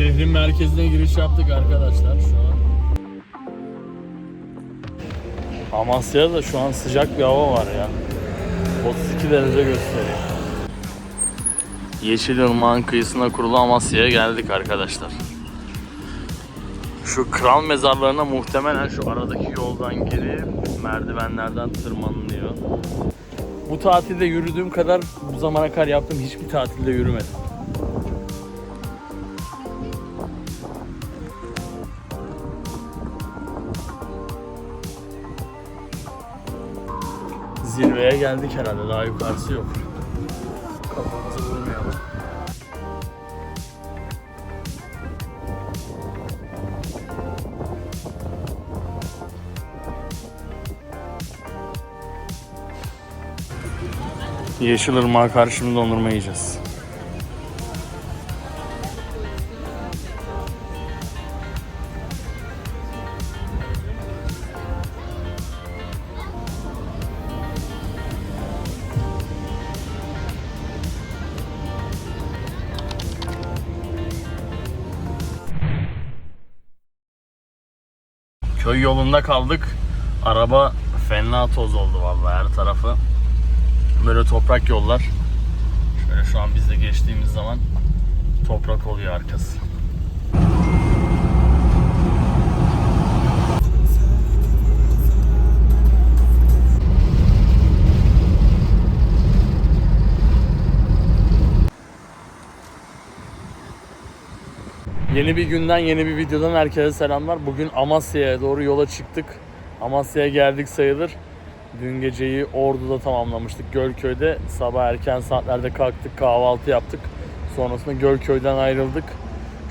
Şehrin merkezine giriş yaptık arkadaşlar şu an. Amasya'da da şu an sıcak bir hava var ya. 32 derece gösteriyor. Yeşilırmağın kıyısına kurulu Amasya'ya geldik arkadaşlar. Şu kral mezarlarına muhtemelen şu aradaki yoldan girip merdivenlerden tırmanılıyor. Bu tatilde yürüdüğüm kadar bu zamana kadar yaptığım hiçbir tatilde yürümedim. Zirveye geldik herhalde daha yukarısı yok. Kafamızı vurmayalım. Yeşilırmağa karşımda dondurma yiyeceğiz. Yolunda kaldık. Araba fena toz oldu vallahi her tarafı. Böyle toprak yollar. Şöyle şu an biz de geçtiğimiz zaman toprak oluyor arkası. Yeni bir günden, yeni bir videodan herkese selamlar. Bugün Amasya'ya doğru yola çıktık. Amasya'ya geldik sayılır. Dün geceyi Ordu'da tamamlamıştık Gölköy'de. Sabah erken saatlerde kalktık, kahvaltı yaptık. Sonrasında Gölköy'den ayrıldık.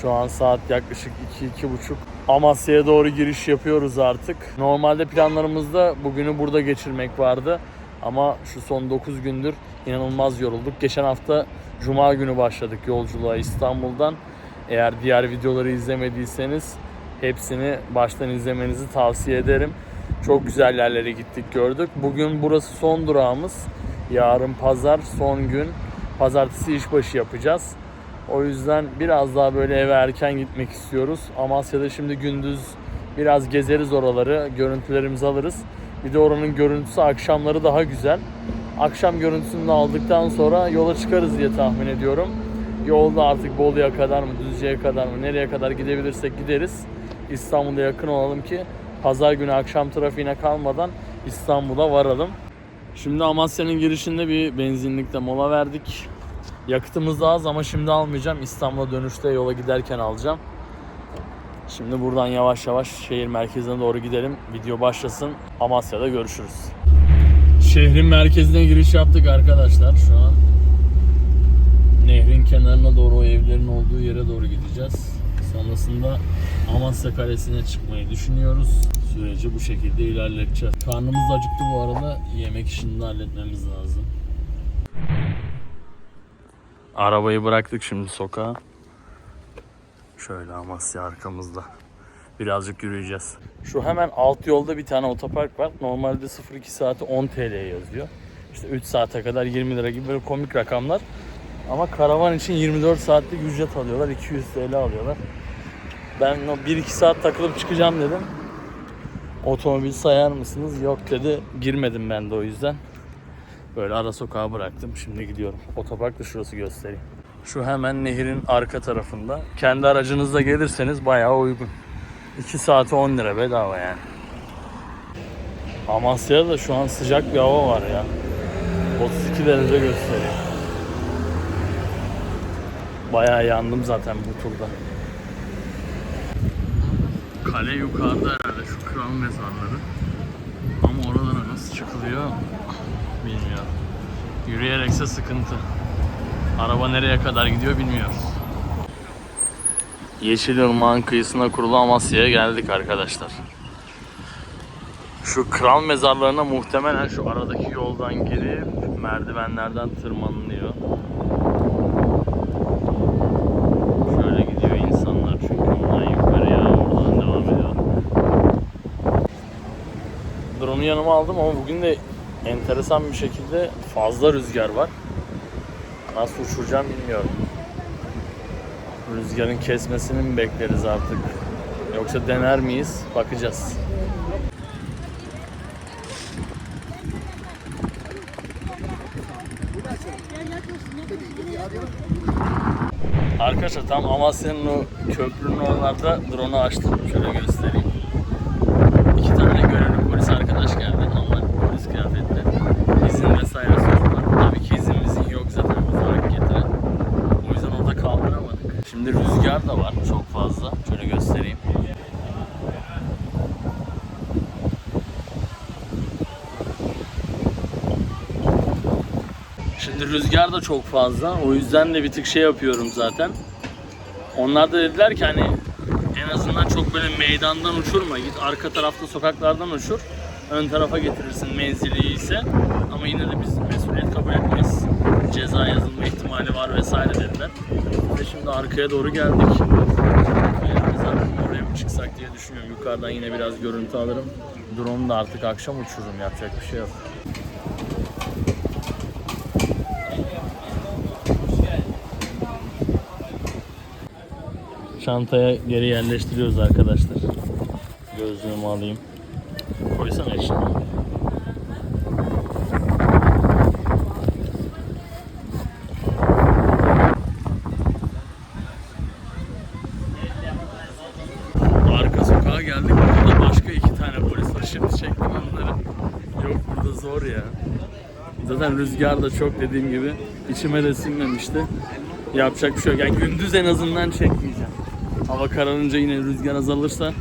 Şu an saat yaklaşık 2-2.30. Amasya'ya doğru giriş yapıyoruz artık. Normalde planlarımızda bugünü burada geçirmek vardı. Ama şu son 9 gündür inanılmaz yorulduk. Geçen hafta Cuma günü başladık yolculuğa İstanbul'dan. Eğer diğer videoları izlemediyseniz hepsini baştan izlemenizi tavsiye ederim. Çok güzel yerlere gittik gördük. Bugün burası son durağımız. Yarın pazar son gün. Pazartesi işbaşı yapacağız. O yüzden biraz daha böyle eve erken gitmek istiyoruz. Amasya'da şimdi gündüz biraz gezeriz oraları. Görüntülerimizi alırız. Bir de oranın görüntüsü akşamları daha güzel. Akşam görüntüsünü aldıktan sonra yola çıkarız diye tahmin ediyorum. Yolda artık Bolu'ya kadar mı, Düzce'ye kadar mı, nereye kadar gidebilirsek gideriz. İstanbul'a yakın olalım ki pazar günü akşam trafiğine kalmadan İstanbul'a varalım. Şimdi Amasya'nın girişinde bir benzinlikte mola verdik. Yakıtımız az ama şimdi almayacağım. İstanbul'a dönüşte yola giderken alacağım. Şimdi buradan yavaş yavaş şehir merkezine doğru gidelim. Video başlasın. Amasya'da görüşürüz. Şehrin merkezine giriş yaptık arkadaşlar şu an. Nehrin kenarına doğru o evlerin olduğu yere doğru gideceğiz. Sonrasında Amasya Kalesi'ne çıkmayı düşünüyoruz. Süreci bu şekilde ilerleteceğiz. Karnımız acıktı bu arada. Yemek işini de halletmemiz lazım. Arabayı bıraktık şimdi sokağa. Şöyle Amasya arkamızda. Birazcık yürüyeceğiz. Şu hemen alt yolda bir tane otopark var. Normalde 02 saati 10 TL yazıyor. İşte 3 saate kadar 20 lira gibi böyle komik rakamlar. Ama karavan için 24 saatlik ücret alıyorlar. 200 TL alıyorlar. Ben o 1-2 saat takılıp çıkacağım dedim. Otomobil sayar mısınız? Yok dedi. Girmedim ben de o yüzden. Böyle ara sokağa bıraktım. Şimdi gidiyorum. Otopark da şurası göstereyim. Şu hemen nehrin arka tarafında. Kendi aracınızla gelirseniz bayağı uygun. 2 saate 10 lira bedava yani. Amasya'da da şu an sıcak bir hava var ya. 32 derece gösteriyor. Bayağı yandım zaten bu turda. Kale yukarıda herhalde şu kral mezarları. Ama oralara nasıl çıkılıyor bilmiyorum. Yürüyerekse sıkıntı. Araba nereye kadar gidiyor bilmiyoruz. Yeşilırmağın kıyısına kurulu Amasya'ya geldik arkadaşlar. Şu kral mezarlarına muhtemelen şu aradaki yoldan girip merdivenlerden tırmanılıyor. Şöyle gidiyor insanlar çünkü ondan yukarıya oradan devam ediyor. Drone'u yanıma aldım ama bugün de enteresan bir şekilde fazla rüzgar var. Nasıl uçuracağım bilmiyorum. Rüzgarın kesmesini mi bekleriz artık? Yoksa dener miyiz? Bakacağız. Arkadaşlar tam Amasya'nın o köprünün oralarda drone'u açtım. Şöyle göstereyim. İki tane görevli polis arkadaş geldi. Normal polis kıyafetli. İzin vesaire sordular. Tabii ki izinimizin yok zaten biz harekete. O yüzden orada kaldıramadık. Şimdi rüzgar da var çok fazla. Şöyle göstereyim. Şimdi rüzgar da çok fazla. O yüzden de bir tık şey yapıyorum zaten. Onlar da dediler ki hani en azından çok böyle meydandan uçurma. Git arka tarafta sokaklardan uçur. Ön tarafa getirirsin menzili iyiyse. Ama yine de biz mesuliyet kabul etmeyiz. Ceza yazılma ihtimali var vesaire dediler. Ve şimdi arkaya doğru geldik. Ee, oraya mı çıksak diye düşünüyorum. Yukarıdan yine biraz görüntü alırım. Drone'u da artık akşam uçururum. Yapacak bir şey yok. Çantaya geri yerleştiriyoruz arkadaşlar. Gözlüğümü alayım. Koysana içine. Arka sokağa geldik. Burada başka iki tane polis var. Şimdi çektim onları. Yok burada zor ya. Zaten rüzgar da çok dediğim gibi içime de sinmemişti. Yapacak bir şey yok. Yani gündüz en azından çekmeyeceğim. Hava kararınca yine rüzgar azalırsa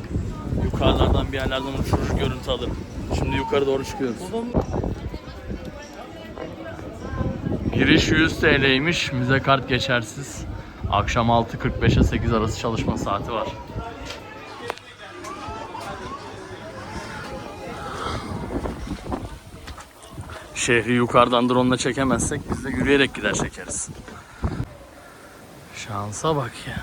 yukarılardan bir yerlerden uçurur görüntü alırım. Şimdi yukarı doğru çıkıyoruz. Giriş 100 TL'ymiş. Müze kart geçersiz. Akşam 6.45'e 8 arası çalışma saati var. Şehri yukarıdan drone'la çekemezsek biz de yürüyerek gider çekeriz. Şansa bak ya.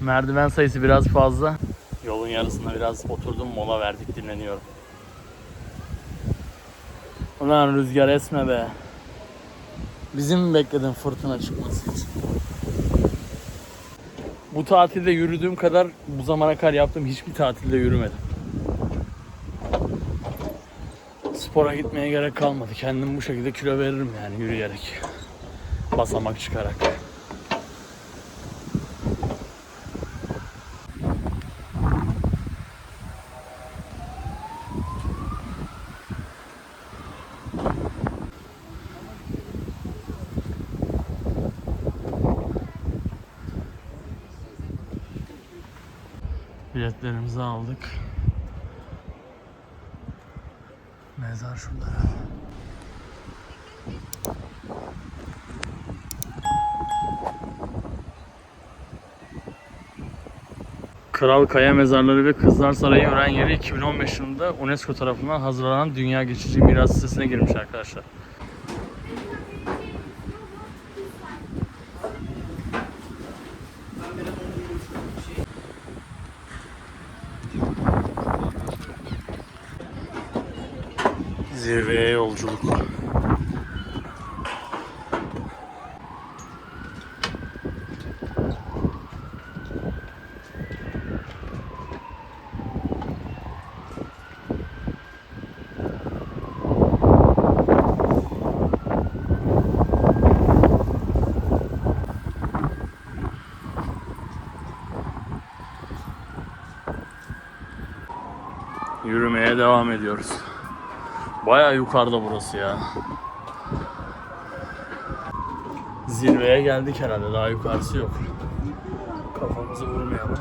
Merdiven sayısı biraz fazla. Yolun yarısında biraz oturdum mola verdik dinleniyorum. Ulan rüzgar esme be. Bizim mi bekledin fırtına çıkması için? Bu tatilde yürüdüğüm kadar bu zamana kadar yaptığım hiçbir tatilde yürümedim. Spora gitmeye gerek kalmadı. Kendim bu şekilde kilo veririm yani yürüyerek. Basamak çıkarak. Kral Kaya Mezarları ve Kızlar Sarayı öğren yeri 2015 yılında UNESCO tarafından hazırlanan Dünya Geçici Miras listesine girmiş arkadaşlar. Zirveye yolculuk. Devam ediyoruz. Baya yukarıda burası ya. Zirveye geldik herhalde. Daha yukarısı yok. Kafamızı vurmayalım.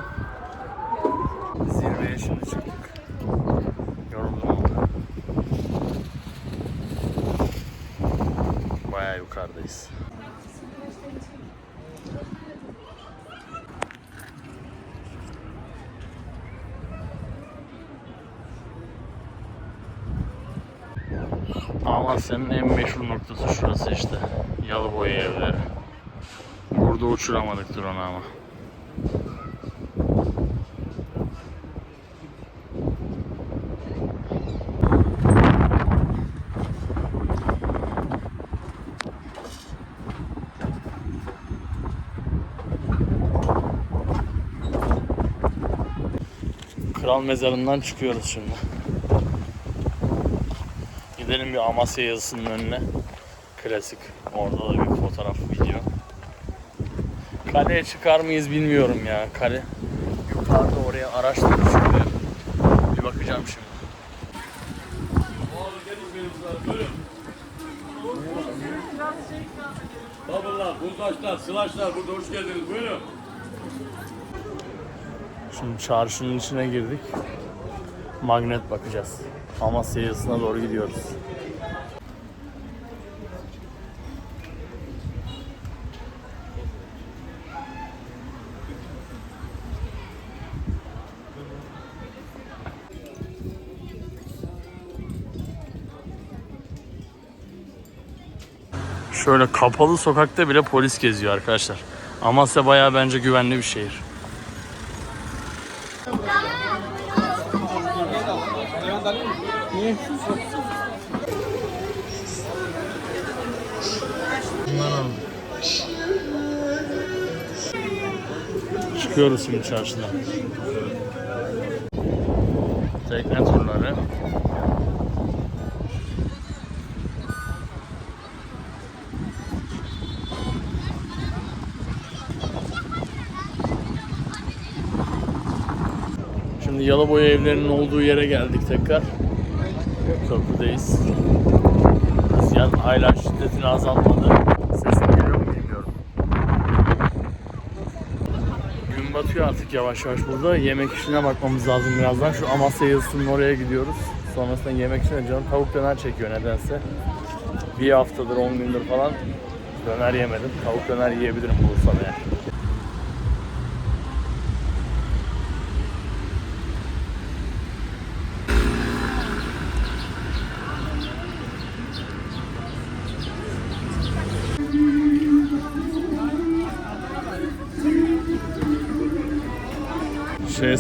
Zirveye şimdi çıktık. Yoruldum. Baya yukarıdayız. Amasya'nın en meşhur noktası şurası işte. Yalıboya evleri. Burada uçuramadık drone ama. Kral mezarından çıkıyoruz şimdi. Gidelim bir Amasya yazısının önüne. Klasik. Orada da bir fotoğraf, video. Kaleye çıkar mıyız bilmiyorum ya. Kale yukarıda oraya araçla çıkıyor. Bir bakacağım şimdi. Bubble'lar, buzdaşlar, sılaçlar burada hoş geldiniz. Buyurun. Şimdi çarşının içine girdik. Magnet bakacağız. Amasya yazısına doğru gidiyoruz. Şöyle kapalı sokakta bile polis geziyor arkadaşlar. Amasya bayağı bence güvenli bir şehir. Çıkıyoruz şimdi çarşıdan. Tekne turları. Şimdi Yalıboya evlerinin olduğu yere geldik tekrar. Köprüdeyiz. Rüzgar hala şiddetini azaltmadı. Sesim geliyor mu bilmiyorum. Gün batıyor artık yavaş yavaş burada. Yemek işine bakmamız lazım birazdan. Şu Amasya yazısının oraya gidiyoruz. Sonrasında yemek işine canım tavuk döner çekiyor nedense. Bir haftadır 10 gündür falan döner yemedim. Tavuk döner yiyebilirim bulursam eğer.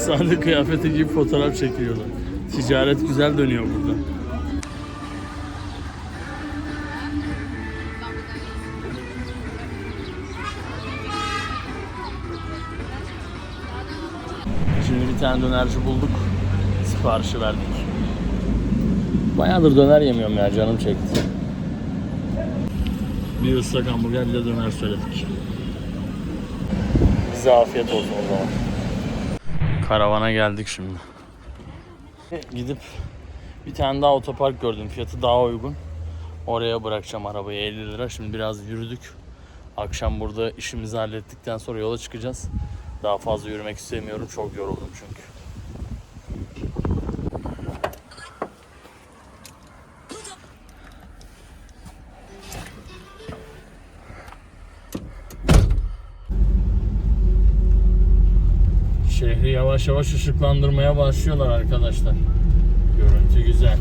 Şehzade kıyafeti gibi fotoğraf çekiyorlar. Ticaret güzel dönüyor burada. Şimdi bir tane dönerci bulduk. Siparişi verdik. Bayağıdır döner yemiyorum ya canım çekti. Bir ıslak hamburger bir de döner söyledik. Bize afiyet olsun o zaman. Karavana geldik şimdi. Gidip bir tane daha otopark gördüm. Fiyatı daha uygun. Oraya bırakacağım arabayı 50 lira. Şimdi biraz yürüdük. Akşam burada işimizi hallettikten sonra yola çıkacağız. Daha fazla yürümek istemiyorum. Çok yoruldum çünkü. Yavaş yavaş ışıklandırmaya başlıyorlar arkadaşlar. Görüntü güzel.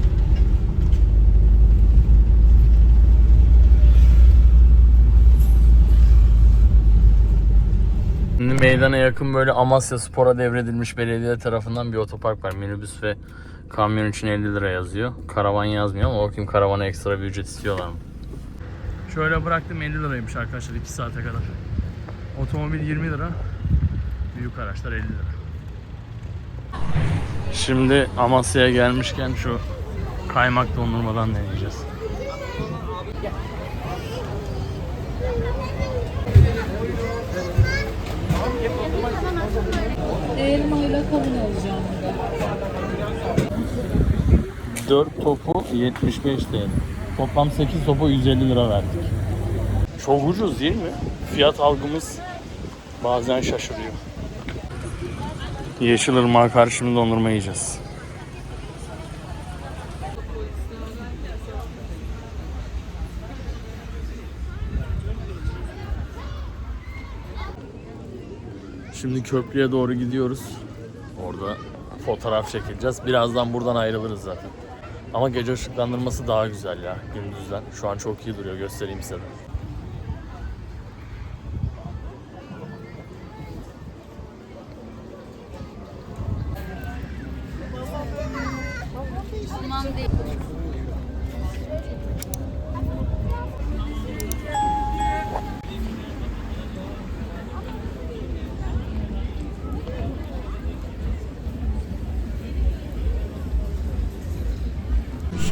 Şimdi meydana yakın böyle Amasya Spor'a devredilmiş belediye tarafından bir otopark var. Minibüs ve kamyon için 50 lira yazıyor. Karavan yazmıyor ama bakayım karavana ekstra bir ücret istiyorlar mı? Şöyle bıraktım 50 liraymış arkadaşlar 2 saate kadar. Otomobil 20 lira. Büyük araçlar 50 lira. Şimdi Amasya'ya gelmişken şu kaymak dondurmadan deneyeceğiz. Elmayla kavun alacağım. 4 topu 75 TL. Toplam 8 topu 150 lira verdik. Çok ucuz değil mi? Fiyat algımız bazen şaşırıyor. Yeşilırmağa karşı şimdi dondurma yiyeceğiz. Şimdi köprüye doğru gidiyoruz. Orada fotoğraf çekileceğiz. Birazdan buradan ayrılırız zaten. Ama gece ışıklandırması daha güzel ya gündüzden. Şu an çok iyi duruyor göstereyim size de.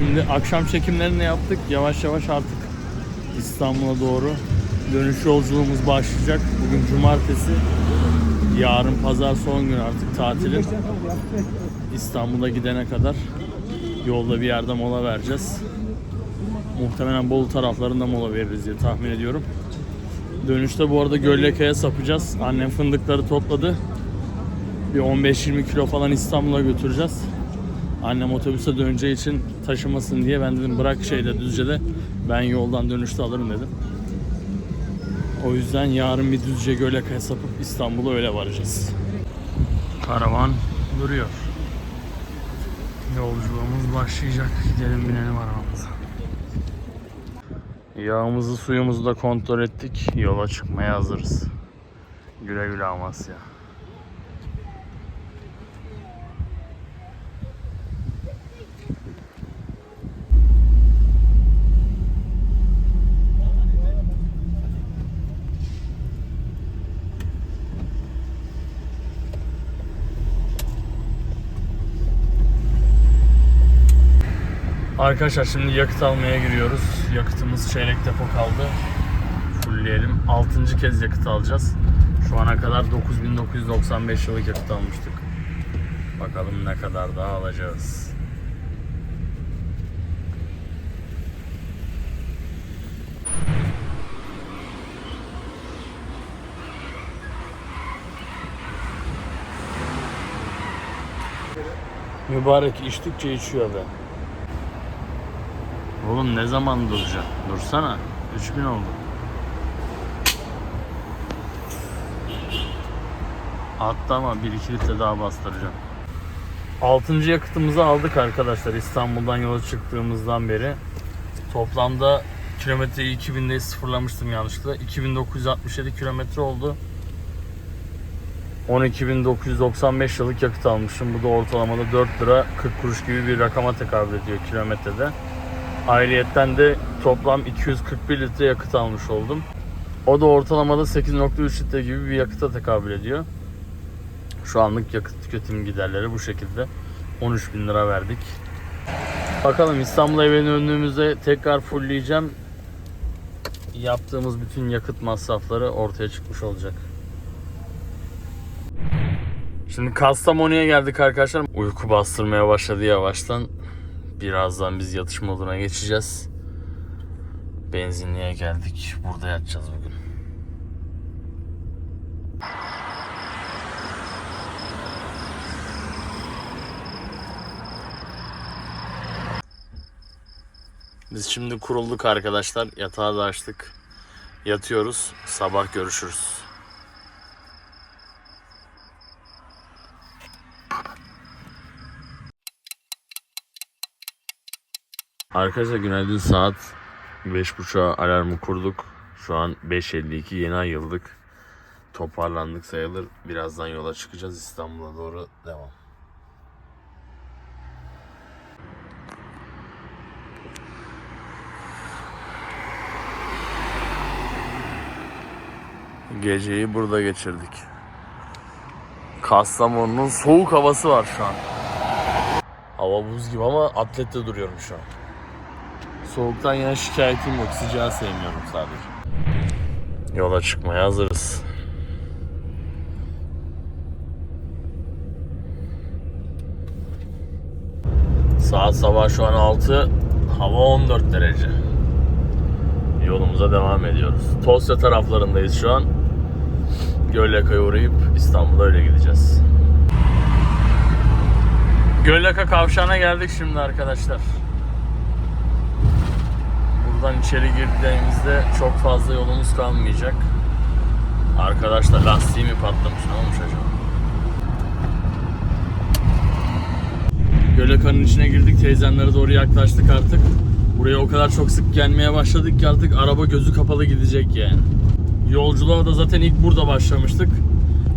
Şimdi akşam çekimlerini yaptık. Yavaş yavaş artık İstanbul'a doğru dönüş yolculuğumuz başlayacak. Bugün cumartesi. Yarın pazar son gün artık tatilin. İstanbul'a gidene kadar yolda bir yerde mola vereceğiz. Muhtemelen Bolu taraflarında mola veririz diye tahmin ediyorum. Dönüşte bu arada Göllekaya sapacağız. Annem fındıkları topladı. Bir 15-20 kilo falan İstanbul'a götüreceğiz. Annem otobüse döneceği için taşımasın diye ben dedim bırak şeyde Düzce'de ben yoldan dönüşte alırım dedim. O yüzden yarın bir Düzce Göllekaya sapıp İstanbul'a öyle varacağız. Karavan duruyor. Yolculuğumuz başlayacak. Gidelim binelim arabamıza. Yağımızı suyumuzu da kontrol ettik. Yola çıkmaya hazırız. Güle güle Amasya. Arkadaşlar şimdi yakıt almaya giriyoruz. Yakıtımız çeyrek depo kaldı. Fullleyelim. 6. kez yakıt alacağız. Şu ana kadar 9995 yıllık yakıt almıştık. Bakalım ne kadar daha alacağız. Mübarek içtikçe içiyor be. Oğlum ne zaman duracaksın? Dursana. 3000 oldu. Hatta ama 1-2 litre daha bastıracağım. 6. yakıtımızı aldık arkadaşlar İstanbul'dan yola çıktığımızdan beri. Toplamda kilometreyi 2000'de sıfırlamıştım yanlışlıkla. 2967 kilometre oldu. 12.995 yıllık yakıt almışım. Bu da ortalamada 4 lira 40 kuruş gibi bir rakama tekabül ediyor kilometrede. Ayrıyetten de toplam 241 litre yakıt almış oldum. O da ortalamada 8.3 litre gibi bir yakıta tekabül ediyor. Şu anlık yakıt tüketim giderleri bu şekilde. 13 bin lira verdik. Bakalım İstanbul'a eve döndüğümüzde tekrar fullleyeceğim. Yaptığımız bütün yakıt masrafları ortaya çıkmış olacak. Şimdi Kastamonu'ya geldik arkadaşlar. Uyku bastırmaya başladı yavaştan. Birazdan biz yatış moduna geçeceğiz. Benzinliğe geldik. Burada yatacağız bugün. Biz şimdi kurulduk arkadaşlar. Yatağı da açtık. Yatıyoruz. Sabah görüşürüz. Arkadaşlar günaydın saat 5.30'a alarmı kurduk. Şu an 5.52 yeni ayıldık. Toparlandık sayılır. Birazdan yola çıkacağız İstanbul'a doğru devam. Geceyi burada geçirdik. Kastamonu'nun soğuk havası var şu an. Hava buz gibi ama atlette duruyorum şu an. Soğuktan yana şikayetim yok. Sıcağı sevmiyorum sadece. Yola çıkmaya hazırız. Saat sabah şu an 6. Hava 14 derece. Yolumuza devam ediyoruz. Tosya taraflarındayız şu an. Gölleka'ya uğrayıp İstanbul'a öyle gideceğiz. Gölleka kavşağına geldik şimdi arkadaşlar. Buradan içeri girdiğimizde çok fazla yolumuz kalmayacak. Arkadaşlar lastiği mi patlamış ne olmuş acaba? Gölekanın içine girdik teyzemlere doğru yaklaştık artık. Buraya o kadar çok sık gelmeye başladık ki artık araba gözü kapalı gidecek yani. Yolculuğa da zaten ilk burada başlamıştık.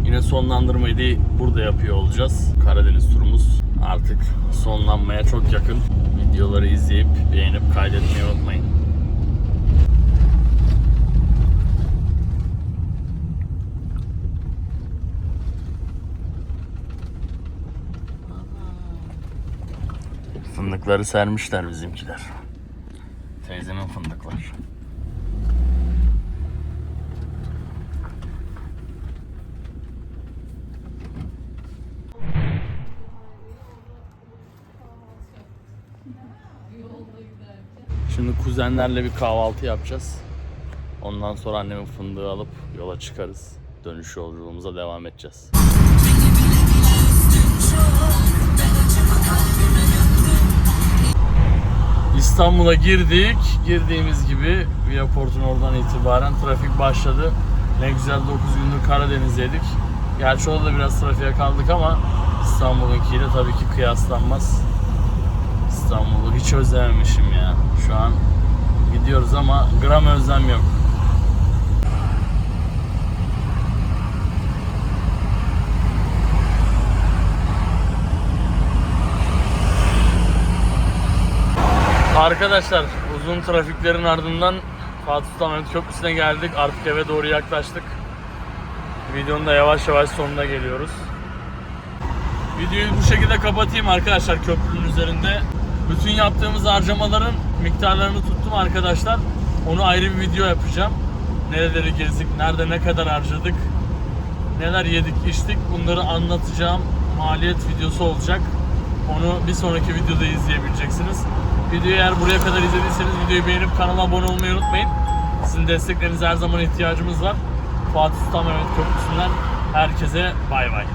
Yine sonlandırmayı da burada yapıyor olacağız. Karadeniz turumuz artık sonlanmaya çok yakın. Videoları izleyip beğenip kaydetmeyi unutmayın. Fındıklar Fındıkları sermişler bizimkiler. Teyzemin fındıklar. Şimdi kuzenlerle bir kahvaltı yapacağız. Ondan sonra annemin fındığı alıp yola çıkarız. Dönüş yolculuğumuza devam edeceğiz. İstanbul'a girdik. Girdiğimiz gibi Viaport'un oradan itibaren trafik başladı. Ne güzel 9 gündür Karadeniz'deydik. Gerçi orada da biraz trafiğe kaldık ama İstanbul'unkiyle tabii ki kıyaslanmaz. İstanbul'u hiç özlememişim ya. Şu an gidiyoruz ama gram özlem yok. Arkadaşlar uzun trafiklerin ardından Fatih Sultan Mehmet Köprüsü'ne geldik. Artık eve doğru yaklaştık. Videonun da yavaş yavaş sonuna geliyoruz. Videoyu bu şekilde kapatayım arkadaşlar köprünün üzerinde. Bütün yaptığımız harcamaların miktarlarını tuttum arkadaşlar. Onu ayrı bir video yapacağım. Nereleri gezdik, nerede ne kadar harcadık, neler yedik, içtik bunları anlatacağım. Maliyet videosu olacak. Onu bir sonraki videoda izleyebileceksiniz. Videoyu eğer buraya kadar izlediyseniz videoyu beğenip kanala abone olmayı unutmayın. Sizin desteklerinize her zaman ihtiyacımız var. Fatih Sultan Mehmet Köprüsü'nden herkese bay bay.